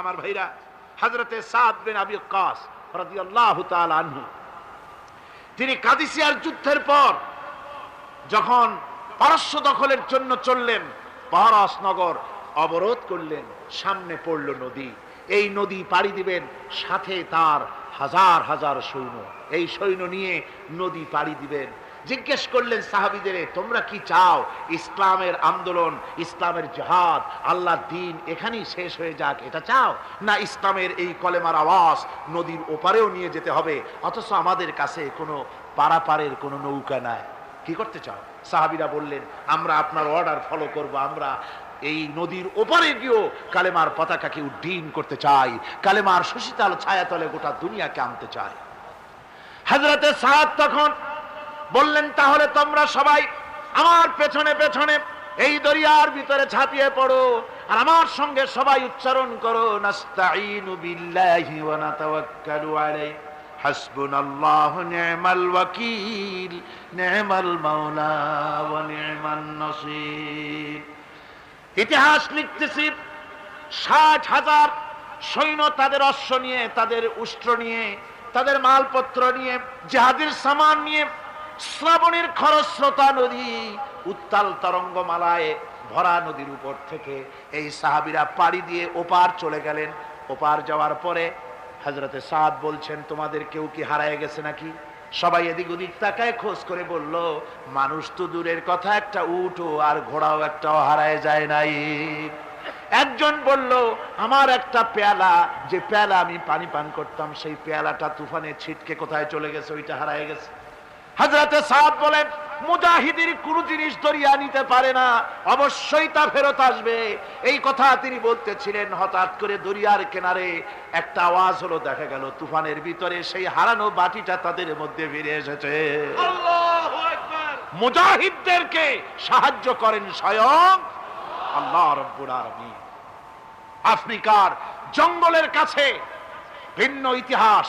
আমার ভাইরা হজরতে সাদ বিন আবি কাস তিনি কাদিসিয়ার যুদ্ধের পর যখন পারস্য দখলের জন্য চললেন পারস নগর অবরোধ করলেন, সামনে পড়ল নদী। এই নদী পাড়ি দিবেন সাথে তার হাজার হাজার সৈন্য। এই সৈন্য নিয়ে নদী পাড়ি দিবেন। জিজ্ঞেস করলেন, সাহাবিদের, তোমরা কি চাও? ইসলামের আন্দোলন, ইসলামের জাহাদ আল্লাহ দিন এখানেই শেষ হয়ে যাক, এটা চাও? না, ইসলামের এই কলেমার আওয়াজ নদীর ওপারেও নিয়ে যেতে হবে, অথচ আমাদের কাছে কোনো পারাপারের কোনো নৌকা নাই। কি করতে চাও? সাহাবিরা বললেন, আমরা আপনার অর্ডার ফলো করব, আমরা এই নদীর ওপারে গিয়েও কালেমার পতাকাকে উড্ডীন করতে চাই, কালেমার সুশীতাল ছায়াতলে গোটা দুনিয়াকে আনতে চাই। হাজরাতে সাদ তখন বললেন, তাহলে তোমরা সবাই আমার পেছনে পেছনে এই দরিয়ার ভিতরে ঝাঁপিয়ে পড়ো আর আমার সঙ্গে সবাই উচ্চারণ করো ইতিহাস লিখতেছি, ষাট হাজার সৈন্য তাদের অশ্ব নিয়ে, তাদের উষ্ট্র নিয়ে, তাদের মালপত্র নিয়ে, জাহাজের সামান নিয়ে শ্রাবণের খরস্রোতা নদী, উত্তাল তরঙ্গমালায় ভরা নদীর উপর থেকে এই সাহাবিরা পাড়ি দিয়ে ওপার চলে গেলেন। ওপার যাওয়ার পরে হজরতে সাদ বলছেন, তোমাদের কেউ কি হারায় গেছে নাকি? সবাই এদিক ওদিক তাকায়, খোঁজ করে বলল, মানুষ তো দূরের কথা, একটা উঠো আর ঘোড়াও একটাও হারায় যায় নাই। একজন বলল, আমার একটা পেয়ালা, যে পেয়ালা আমি পানি পান করতাম, সেই পেয়ালাটা তুফানে ছিটকে কোথায় চলে গেছে, ওইটা হারায় গেছে। হাজরাতে সাদ বলেন মুজাহিদির কোন জিনিস দরিয়া নিতে পারে না অবশ্যই তা ফেরত আসবে। এই কথা তিনি বলতেছিলেন হঠাৎ করে দরিয়ার কিনারে একটা আওয়াজ হলো দেখা গেল তুফানের ভিতরে সেই হারানো বাটিটা তাদের মধ্যে ফিরে এসেছে। মুজাহিদদেরকে সাহায্য করেন স্বয়ং আল্লাহ রব্বুল আলামিন। আফ্রিকার জঙ্গলের কাছে ভিন্ন ইতিহাস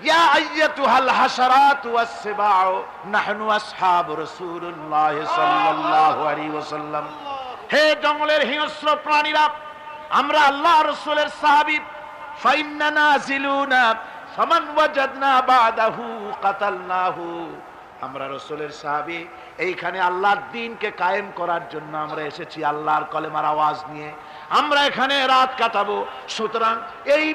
আমরা রাসূলের আমরা রসুলের সাহাবী, এইখানে আল্লাহর দিনকে কায়েম করার জন্য আমরা এসেছি আল্লাহর কলেমার আওয়াজ নিয়ে। আমরা এখানে রাত কাটাবো। সুতরাং এই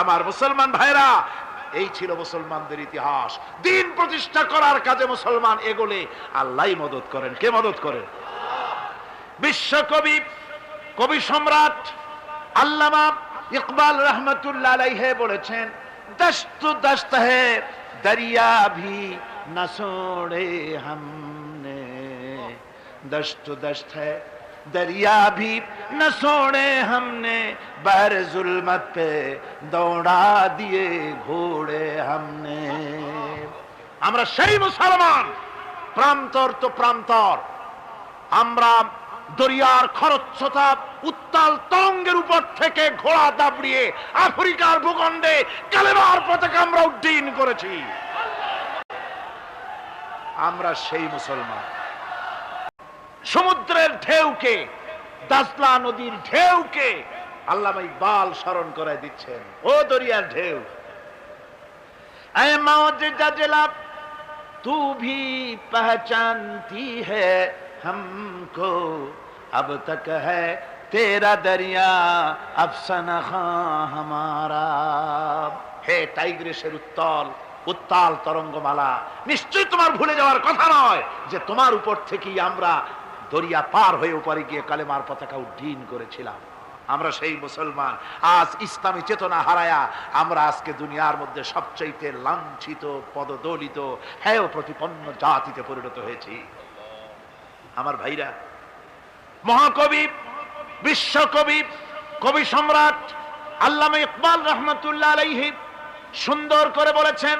আমার মুসলমান ভাইরা, এই ছিল মুসলমানদের ইতিহাস। দিন প্রতিষ্ঠা করার কাজে মুসলমান এগোলে আল্লাহ মদত করেন। কে মদত করেন বিশ্বকবি, কবি সম্রাট আল্লামা ইকবাল রহমতুল্লাহ বলেছেন, দস্ত দস্ত হে দরিয়া ভি না সোড়ে হামনে। দস্ত দস্ত হে दरिया भी न छोड़े हमने बर जुल्मत पे दौड़ा दिए ঘোড়ে हमने আমরা সেই মুসলমান প্রান্তর তো প্রান্তর আমরা দরিয়ার খরচ্ছতা উত্তাল তরঙ্গের উপর থেকে ঘোড়া দাবড়িয়ে আফ্রিকার ভূখণ্ডে কালেমার পতাকা আমরা উড্ডীন করেছি আমরা সেই মুসলমান সমুদ্রের ঢেউকে দাসলা নদীর ঢেউকে আল্লাহ ইকবাল স্মরণ করে দিচ্ছেন ও দরিয়ার ঢেউ ऐ मौज जजला तू भी पहचानती है हमको अब तक है तेरा दरिया अफसाना खां हमारा হে টাইগ্রেসের উত্তল উত্তাল তরঙ্গমালা নিশ্চয়ই তোমার ভুলে যাওয়ার কথা নয় যে তোমার উপর থেকেই আমরা দরিয়া পার হয়ে উপরে গিয়ে কালেমার পতাকা উড্ডীন করেছিলাম। আমরা সেই মুসলমান, আজ ইসলামী চেতনা হারায়া, আমরা আজকে দুনিয়ার মধ্যে সবচাইতে লাঞ্ছিত, পদদলিত হ্যাঁ প্রতিপন্ন জাতিতে পরিণত হয়েছি। আমার ভাইরা, মহাকবি, বিশ্বকবি, কবি সম্রাট আল্লামা ইকবাল রহমতুল্লাহ আলাইহি সুন্দর করে বলেছেন,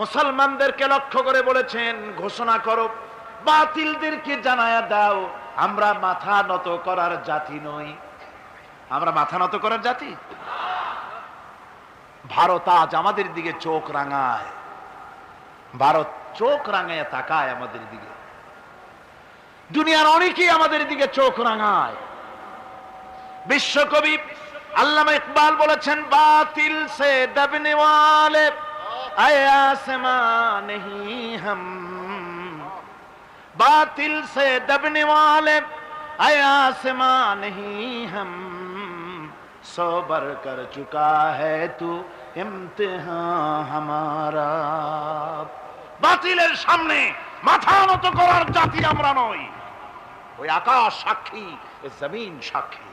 মুসলমানদেরকে লক্ষ্য করে বলেছেন, ঘোষণা করো। বাতিলদেরকে জানায়া দাও, আমরা মাথা নত করার জাতি নই। আমরা মাথা নত করার জাতি? ভারত আজ আমাদের দিকে চোখ রাঙায়। ভারত চোখ রাঙায়, তাকায় আমাদের দিকে। দুনিয়ার অনেকেই আমাদের দিকে চোখ রাঙায়। বিশ্বকবি আল্লামা ইকবাল বলেছেন, বাতিল সে দবনে আয়াসমা নেহি হাম बातिल से दबने वाले आसमां नहीं हम सोबर कर चुका है तू इम्तिहान हमारा বাতিলের সামনে মাথা নত করার জাতি আমরা নই ওই আকাশ সাক্ষী এ জমিন সাক্ষী